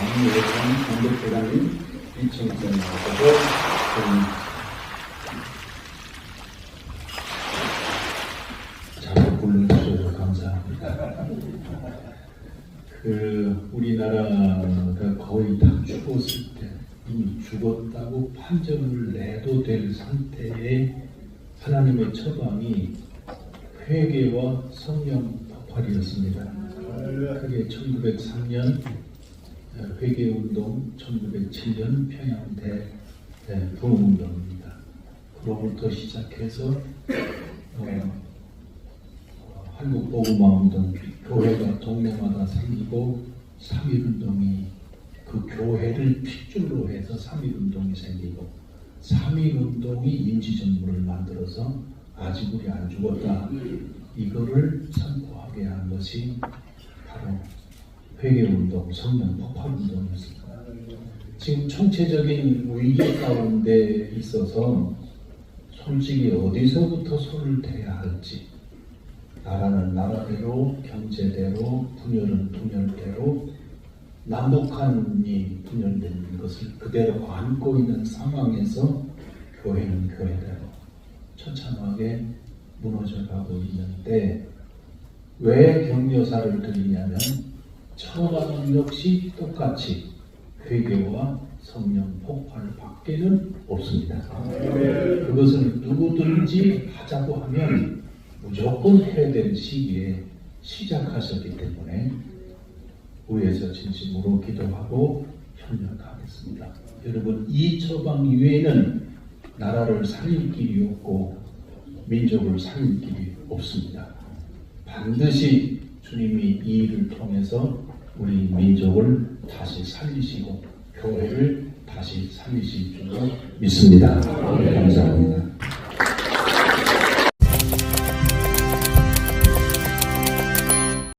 강예찬 감독회장님 이청선하고도 잘 불러주셔서 감사합니다. 그 우리나라가 거의 다 죽었을 때 이미 죽었다고 판정을 내도 될 상태에 하나님의 처방이 회개와 성령 폭발이었습니다. 그게 1903년 회계운동, 1907년 평양대 부흥운동입니다. 그로부터 시작해서 어, 어, 한국복음화운동, 교회가 동네마다 생기고 3.1운동이 그 교회를 핏줄로 해서 3.1운동이 생기고 3.1운동이 임시정부를 만들어서 아직 우리 안 죽었다 이거를 선포하게 한 것이 바로 회개운동, 성령 폭발운동이었습니다. 지금 총체적인 위기 가운데 있어서 솔직히 어디서부터 손을 대야 할지 나라는 나라대로 경제대로 분열은 분열대로 남북한이 분열된 것을 그대로 안고 있는 상황에서 교회는 교회대로 처참하게 무너져가고 있는데 왜 격려사를 드리냐면 처방은 역시 똑같이 회개와 성령 폭발 밖에는 없습니다. 그것을 누구든지 하자고 하면 무조건 해야 될 시기에 시작하셨기 때문에 위에서 진심으로 기도하고 협력하겠습니다. 여러분 이 처방 이외에는 나라를 살릴 길이 없고 민족을 살릴 길이 없습니다. 반드시 주님이 이 일을 통해서 우리 민족을 다시 살리시고 교회를 다시 살리실 줄로 믿습니다. 감사합니다.